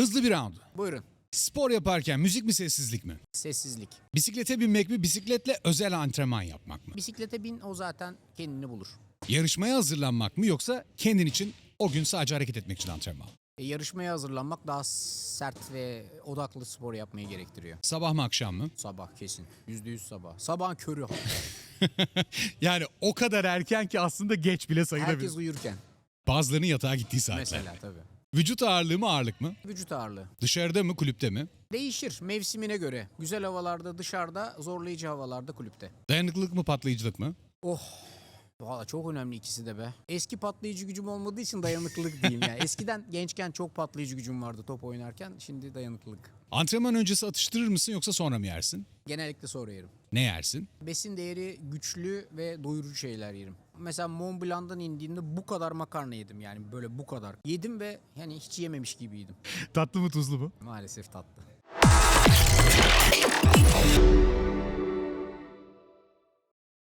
Hızlı bir round. Buyurun. Spor yaparken müzik mi sessizlik mi? Sessizlik. Bisiklete binmek mi bisikletle özel antrenman yapmak mı? Bisiklete bin o zaten kendini bulur. Yarışmaya hazırlanmak mı yoksa kendin için o gün sadece hareket etmek için antrenman? mı? E, yarışmaya hazırlanmak daha sert ve odaklı spor yapmayı gerektiriyor. Sabah mı akşam mı? Sabah kesin. Yüzde yüz sabah. Sabahın körü. Yani o kadar erken ki aslında geç bile sayılabilir. Herkes uyurken. Bazılarının yatağa gittiği saatler. Mesela tabii. Vücut ağırlığı mı ağırlık mı? Vücut ağırlığı. Dışarıda mı kulüpte mi? Değişir mevsimine göre. Güzel havalarda dışarıda, zorlayıcı havalarda kulüpte. Dayanıklılık mı patlayıcılık mı? Oh. Valla çok önemli ikisi de be. Eski patlayıcı gücüm olmadığı için dayanıklılık diyeyim yani. Eskiden gençken çok patlayıcı gücüm vardı top oynarken. Şimdi dayanıklılık. Antrenman öncesi atıştırır mısın yoksa sonra mı yersin? Genellikle sonra yerim. Ne yersin? Besin değeri güçlü ve doyurucu şeyler yerim. Mesela Mont Blanc'dan indiğimde bu kadar makarna yedim yani böyle bu kadar. Yedim ve yani hiç yememiş gibiydim. Tatlı mı tuzlu mu? Maalesef tatlı.